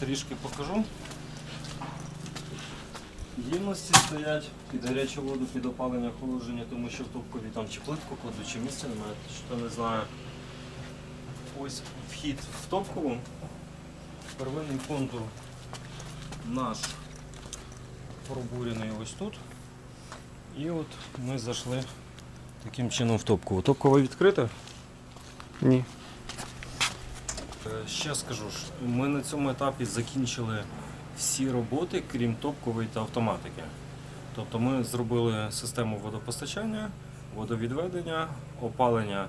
трішки покажу. Ємності стоять під гарячу воду, під опалення, охолодження, тому що в топкові там чи плитку кладуть, чи місця немає, що не знаю. Ось вхід в топкову. Первинний контур наш пробурений ось тут. І от ми зайшли таким чином в топкову. Топкова відкрита. Ні. Е, Ще скажу ми на цьому етапі закінчили всі роботи, крім топкової та автоматики. Тобто ми зробили систему водопостачання, водовідведення, опалення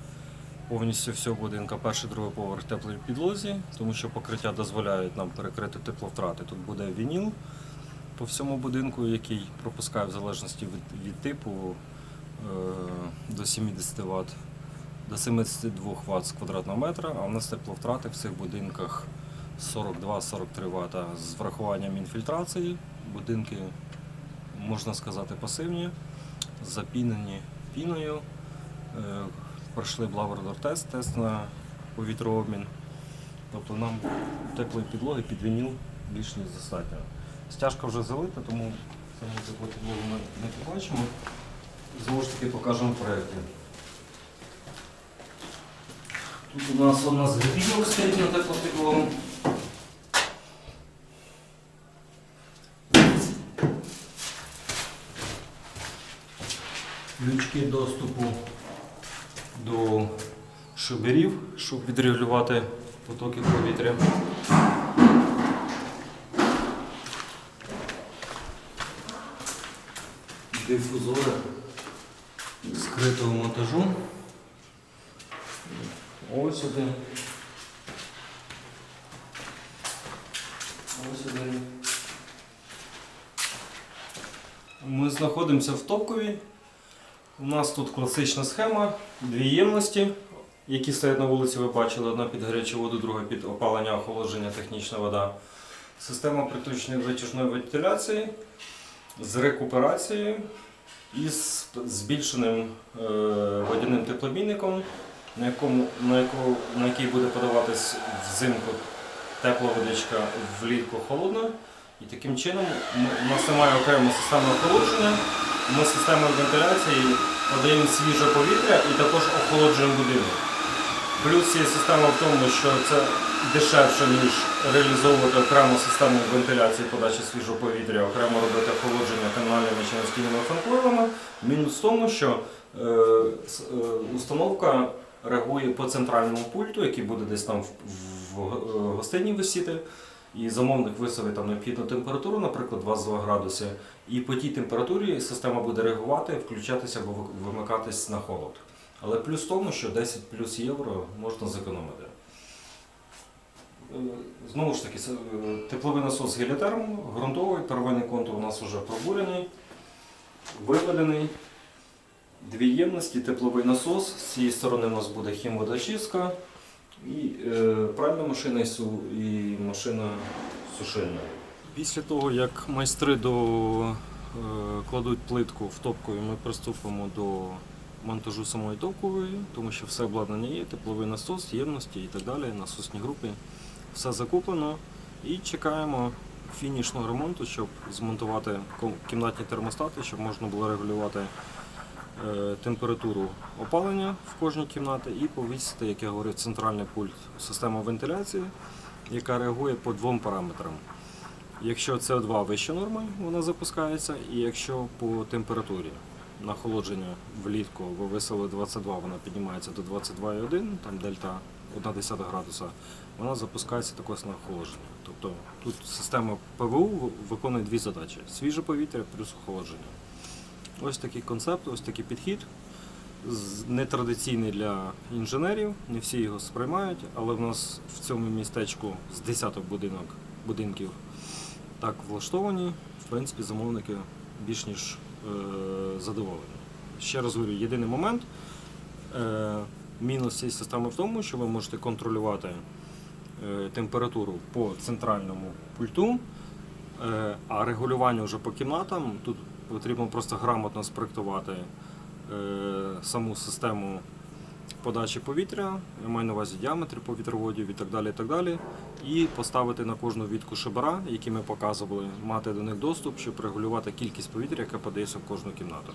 повністю всього будинка, перший, другий поверх теплій підлозі, тому що покриття дозволяють нам перекрити тепловтрати. Тут буде вініл по всьому будинку, який пропускає в залежності від, від типу е, до 70 Вт до 72 Вт з квадратного метра, а у нас тепловтрати в цих будинках 42-43 Вт з врахуванням інфільтрації. Будинки, можна сказати, пасивні, запінені піною. Е, Пройшли Блавардор тест, тест на повітрообмін. Тобто нам теплої підлоги під вініл більш ніж достатньо. Стяжка вже залита, тому саму теплу підлогу ми не побачимо. Знову ж таки покажемо в проєкті. Тут у нас одна з грибінок стоїть на теплопідлогу. Ключки доступу до шиберів, щоб відрегулювати потоки повітря. Дифузори скритого монтажу. Ось один. Ось один. Ми знаходимося в Топкові. У нас тут класична схема, дві ємності, які стоять на вулиці, ви бачили, одна під гарячу воду, друга під опалення, охолодження, технічна вода. Система приточної витяжної вентиляції з рекуперацією і з збільшеним е, водяним теплобійником, на, якому, на, яку, на який буде подаватись взимку тепла водичка, влітку холодна. І таким чином у нас немає окремої системи охолодження, ми системою вентиляції подаємо свіже повітря і також охолоджуємо будинок. Плюс є система в тому, що це дешевше, ніж реалізовувати окрему систему вентиляції подачі свіжого повітря, окремо робити охолодження канальними чи настільними фанкойлами. Мінус в тому, що е, е, установка реагує по центральному пульту, який буде десь там в, е, гостині висіти. І замовник виставить там необхідну температуру, наприклад, 22 градуси, і по тій температурі система буде реагувати, включатися або вимикатись на холод. Але плюс в тому, що 10 плюс євро можна зекономити. Е, Знову ж таки, е, тепловий насос з геліотермом, ґрунтовий, первинний контур у нас вже пробурений, виведений. Дві ємності, тепловий насос. З цієї сторони у нас буде хімводочистка і е, пральна машина і, машина сушильна. Після того, як майстри до, е, кладуть плитку в топкові, ми приступимо до монтажу самої топкової, тому що все обладнання є, тепловий насос, ємності і так далі, насосні групи. Все закуплено і чекаємо фінішного ремонту, щоб змонтувати кімнатні термостати, щоб можна було регулювати температуру опалення в кожній кімнаті і повісити, як я говорив, центральний пульт системи вентиляції, яка реагує по двом параметрам. Якщо CO2 вище норми, вона запускається, і якщо по температурі на охолодження влітку ви висели 22, вона піднімається до 22,1, там дельта 1,1 градуса, вона запускається також на охолодження. Тобто тут система ПВУ виконує дві задачі: свіже повітря плюс охолодження. Ось такий концепт, ось такий підхід. Нетрадиційний для інженерів, не всі його сприймають, але в нас в цьому містечку з десяток будинок, будинків так влаштовані. В принципі, замовники більш ніж е, задоволені. Ще раз говорю, єдиний момент. Е, мінус цієї системи в тому, що ви можете контролювати е, температуру по центральному пульту, е, а регулювання вже по кімнатам тут потрібно просто грамотно спроектувати е, саму систему подачі повітря, я маю на увазі діаметр повітроводів і так далі. І так далі. І поставити на кожну відку шибера, які ми показували, мати до них доступ, щоб регулювати кількість повітря, яке подається в кожну кімнату.